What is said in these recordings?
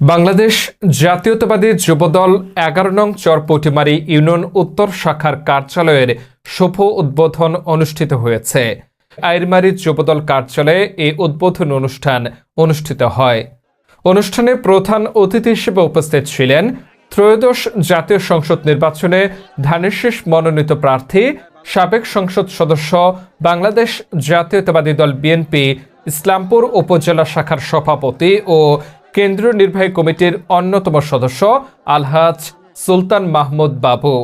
বাংলাদেশ জাতীয়তাবাদী যুবদল এগারো নং চরপটিমারি ইউনিয়ন উত্তর শাখার কার্যালয়ের শুভ উদ্বোধন অনুষ্ঠিত হয়েছে। আইরমারি যুবদল কার্যালয়ে এই উদ্বোধন অনুষ্ঠান অনুষ্ঠিত হয়। অনুষ্ঠানে প্রধান অতিথি হিসেবে উপস্থিত ছিলেন ত্রয়োদশ জাতীয় সংসদ নির্বাচনে ধানের শীষ মনোনীত প্রার্থী, সাবেক সংসদ সদস্য, বাংলাদেশ জাতীয়তাবাদী দল বিএনপি, ইসলামপুর উপজেলা শাখার সভাপতি ও কেন্দ্রীয় নির্বাহী কমিটির অন্যতম সদস্য আলহাজ সুলতান মাহমুদ বাবু।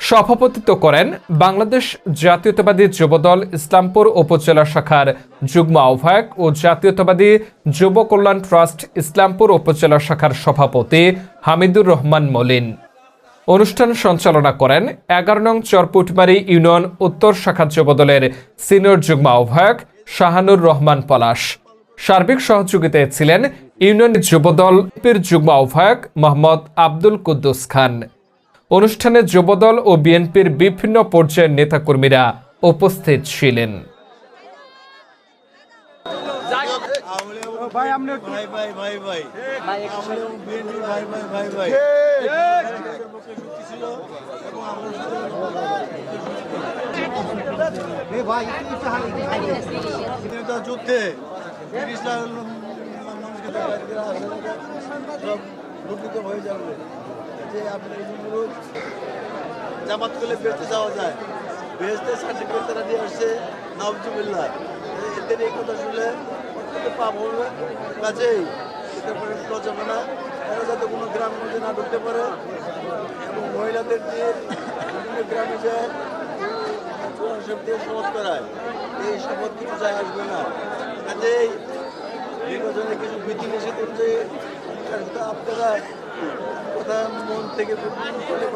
সভাপতিত্ব করেন বাংলাদেশ জাতীয়তাবাদী যুবদল ইসলামপুর উপজেলা শাখার যুগ্ম আহ্বায়ক ও জাতীয়তাবাদী যুব কল্যাণ ট্রাস্ট ইসলামপুর উপজেলা শাখার সভাপতি হামিদুর রহমান মলিন। অনুষ্ঠান সঞ্চালনা করেন এগারো নং চরপুটমারি ইউনিয়ন উত্তর শাখা যুবদলের সিনিয়র যুগ্ম আহ্বায়ক শাহানুর রহমান পলাশ। সার্বিক সহযোগিতায় ছিলেন ইউনিয়ন যুবদল পীর যুগ্ম আহ্বায়ক মোহাম্মদ আব্দুল কুদ্দুস খান। অনুষ্ঠানে যুবদল ও বিএনপির বিভিন্ন পর্যায়ের নেতাকর্মীরা উপস্থিত ছিলেন। ভাই আপনি একটু ভাই ভাই ভাই ভাই। আমরা বিএনপি ভাই ভাই ভাই ভাই। আমরা স্বাধীনতা যুদ্ধে তিরিশ লাখ লুণ্ঠিত হয়ে যাবে যে আপনি এই অনুরোধ জামাত করলে বেঁচতে যাওয়া যায় বেহেস্তে সার্টিফিকেট তারা দিয়ে আসছে নবজুবিল্লাহ এদের এই কথা শুনলে অত্যন্ত পাপ হবে কাজেই এটা করে যাবে না এরা যাতে কোনো গ্রামের মধ্যে না ঢুকতে পারে এবং মহিলাদের দিয়ে বিভিন্ন গ্রামে যায় সব দিয়ে শপথ করায় এই শপথ কিছু যায় আসবে না কাজেই নির্বাচনে কিছু বিধি নিষেধ অনুযায়ী আপনারা কথা মন থেকে কথা বলে